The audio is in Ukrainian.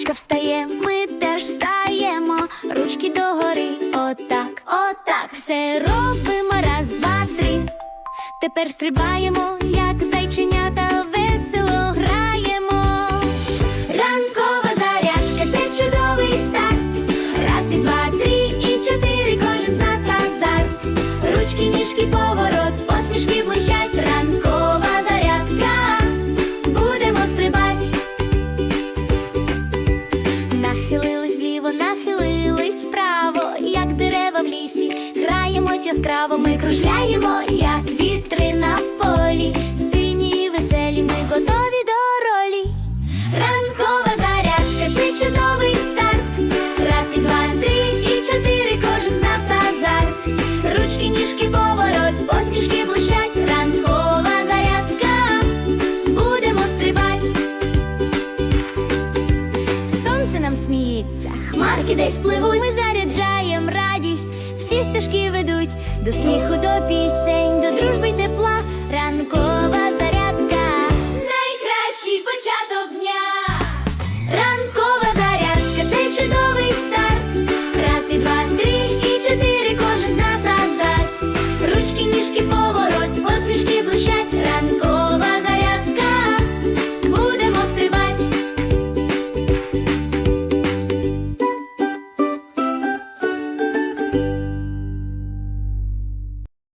встає, ми теж встаємо, ручки догори, отак, отак, все робимо раз, два, три. Тепер стрибаємо, як зайченята, яскраво, ми кружляємо, як вітри на полі. Сильні і веселі, ми готові до ролі. Ранкова зарядка, це чудовий старт. Раз і два, три, і чотири, кожен з нас азарт. Ручки, ніжки, поворот, посмішки блищать. Ранкова зарядка. Будемо стрибать. Сонце нам сміється, хмарки десь пливуть. Ми заряджаєм радість, всі стежки ведуть до сміху, до пісень, до дружби